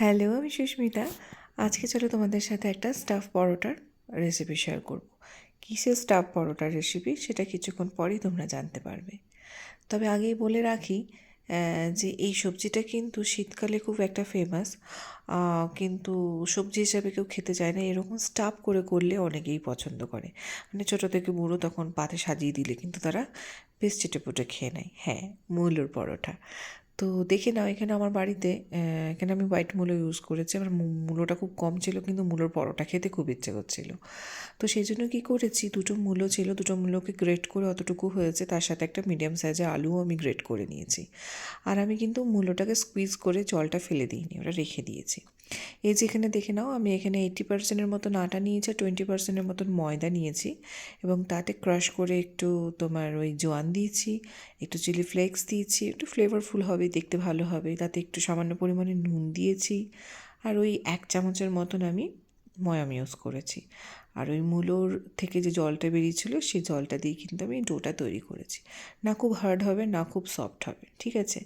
Hello, আমি সুস্মিতা। আজকে চলো তোমাদের সাথে একটা স্টাফ পরোটার রেসিপি শেয়ার করব। কিসের স্টাফ পরোটার রেসিপি সেটা কিছুক্ষণ পরেই তোমরা জানতে পারবে। তবে আগেই বলে রাখি যে এই সবজিটা কিন্তু শীতকালে খুব একটা ফেমাস কিন্তু সবজি হিসাবে কেউ খেতে চায় না। এরকম স্টাফ করে করলে অনেকেই পছন্দ করে। মানে ছোটো থেকে বুড়ো তখন পাতে সাজিয়ে দিলে কিন্তু তারা বেশ চেটেপুটে খেয়ে নেয়। হ্যাঁ মূলোর পরোটা। তো দেখে নাও এখানে আমার বাড়িতে এখানে আমি হোয়াইট মুলো ইউজ করেছি। আমার মুলোটা খুব কম ছিল, কিন্তু মুলোর পরোটা খেতে খুব ইচ্ছে করছিল। তো সেই জন্য কী করেছি, দুটো মুলো ছিল, দুটো মূলোকে গ্রেট করে অতটুকু হয়েছে, তার সাথে একটা মিডিয়াম সাইজের আলুও আমি গ্রেট করে নিয়েছি। আর আমি কিন্তু মুলোটাকে স্কুইজ করে জলটা ফেলে দিইনি, ওটা রেখে দিয়েছি। এই যে এখানে দেখে নাও, আমি এখানে এইটি পার্সেন্টের মতন আটা নিয়েছি টোয়েন্টি পার্সেন্টের মতন ময়দা নিয়েছি এবং তাতে ক্রাশ করে একটু তোমার ওই জোয়ান দিয়েছি, একটু চিলি ফ্লেক্স দিয়েছি, একটু ফ্লেভারফুল হবে, দেখতে ভালো হবে। তাতে একটু সামান্য পরিমাণে নুন দিয়েছি আর ওই এক চামচের মতন আমি ময়াম ইউজ করেছি। আর ওই মূলোর থেকে যে জলটা বেরিয়েছিল, সেই জলটা দিয়ে কিন্তু আমি ডোটা তৈরি করেছি। না খুব হার্ড হবে, না খুব সফট হবে, ঠিক আছে?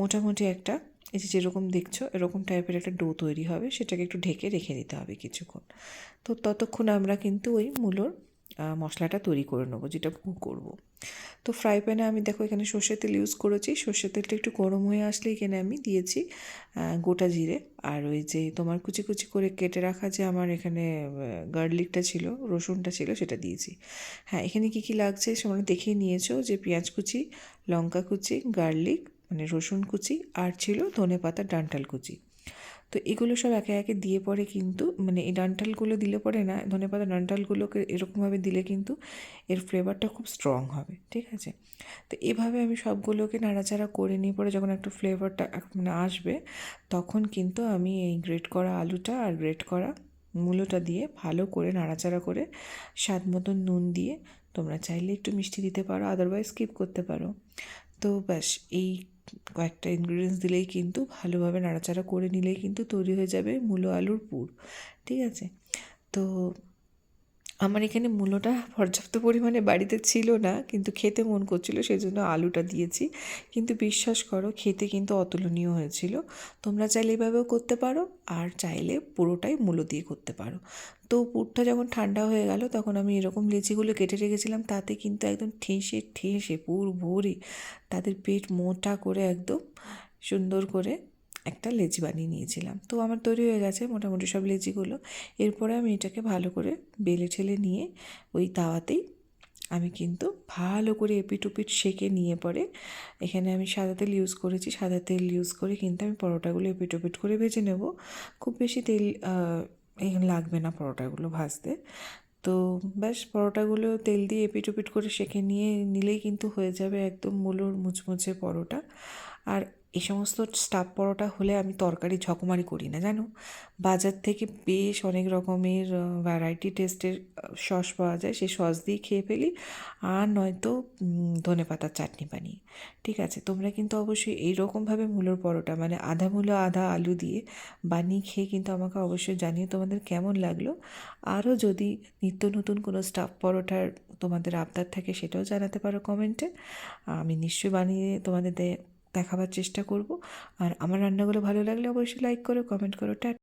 মোটামুটি একটা এই যে যেরকম দেখছ, এরকম টাইপের একটা ডো তৈরি হবে, সেটাকে একটু ঢেকে রেখে দিতে হবে কিছুক্ষণ। তো ততক্ষণ আমরা কিন্তু ওই মূলোর মশলাটা তৈরি করে নেব, যেটা করব। তো ফ্রাই প্যানে আমি দেখো এখানে সর্ষের তেল ইউজ করেছি, সর্ষের তেলটা একটু গরম হয়ে আসলে এখানে আমি দিয়েছি গোটা জিরে। আর ওই যে তোমার কুচি কুচি করে কেটে রাখা যে আমার এখানে গার্লিকটা ছিল, রসুনটা ছিল, সেটা দিয়েছি। হ্যাঁ এখানে কি কি লাগছে তোমরা দেখেই নিয়েছো যে পেঁয়াজ কুচি, লঙ্কা কুচি গার্লিক মানে রসুন কুচি আর ছিল ধনে পাতার ডান্টাল কুচি। তো এগুলো সব একে একে দিয়ে পরে কিন্তু মানে এই ডান্টালগুলো দিলে পরে না, ধনে পাতা ডান্টালগুলোকে এরকমভাবে দিলে কিন্তু এর ফ্লেভারটা খুব স্ট্রং হবে, ঠিক আছে? তো এভাবে আমি সবগুলোকে নাড়াচাড়া করে নিয়ে পরে যখন একটু ফ্লেভারটা মানে আসবে, তখন কিন্তু আমি এই গ্রেট করা আলুটা আর গ্রেট করা মূলোটা দিয়ে ভালো করে নাড়াচাড়া করে স্বাদ মতন নুন দিয়ে তোমরা চাইলে একটু মিষ্টি দিতে পারো আদারওয়াইজ স্কিপ করতে পারো। তো ব্যাস, এই কয়েকটা ইনগ্রিডিয়েন্টস দিলেই কিন্তু ভালোভাবে নাড়াচাড়া করে নিলেই কিন্তু তৈরি হয়ে যাবে মূলো আলুর পুর, ঠিক আছে? তো আমার এখানে মূলোটা পর্যাপ্ত পরিমাণে বাড়িতে ছিল না, কিন্তু খেতে মন করছিল সেই জন্য আলুটা দিয়েছি। কিন্তু বিশ্বাস করো, খেতে কিন্তু অতুলনীয় হয়েছিল। তোমরা চাইলে এভাবেও করতে পারো, আর চাইলে পুরোটাই মূলো দিয়ে করতে পারো। তো পুরটা যখন ঠান্ডা হয়ে গেল, তখন আমি এরকম লিচিগুলো কেটে রেখেছিলাম, তাতে কিন্তু একদম ঠেসে ঠেসে পুর ভরে তাদের পেট মোটা করে একদম সুন্দর করে একটা লেচি বানিয়ে নিয়েছিলাম। তো আমার তৈরি হয়ে গেছে মোটামুটি সব লেচিগুলো। এরপরে আমি এটাকে ভালো করে বেলে ঠেলে নিয়ে ওই তাওয়াতেই আমি কিন্তু ভালো করে এপিট ওপিট সেঁকে নিয়ে পরে এখানে আমি সাদা তেল ইউজ করেছি। সাদা তেল ইউজ করে কিন্তু আমি পরোটাগুলো এপিট ওপিট করে ভেজে নেব। খুব বেশি তেল এখানে লাগবে না পরোটাগুলো ভাজতে। তো ব্যাস পরোটাগুলো তেল দিয়ে এপিট ওপিট করে সেঁকে নিয়ে নিলেই কিন্তু হয়ে যাবে একদম মুলোর মুচমুচে পরোটা। আর এই সমস্ত স্টাফ পরোটা হলে আমি তরকারি ঝকমারি করি না, জানো? বাজার থেকে বেশ অনেক রকমের ভ্যারাইটি টেস্টের সস পাওয়া যায়। সেই সস দিয়ে খেয়ে ফেলি। আর নয়তো ধনে পাতার চাটনি বানিয়ে। ঠিক আছে? তোমরা কিন্তু অবশ্যই এই রকমভাবে মূলোর পরোটা মানে আধা মূলো, আধা আলু দিয়ে বানিয়ে খেয়ে কিন্তু আমাকে অবশ্যই জানিয়ে তোমাদের কেমন লাগল। আরও যদি নিত্য নতুন কোনো স্টাফ পরোটার তোমাদের আবদার থাকে সেটাও জানাতে পারো কমেন্টে আমি নিশ্চয়ই বানিয়ে তোমাদের দেখাবার চেষ্টা করব। আর আমার রান্নাগুলো ভালো লাগলে অবশ্যই লাইক করো কমেন্ট করো টা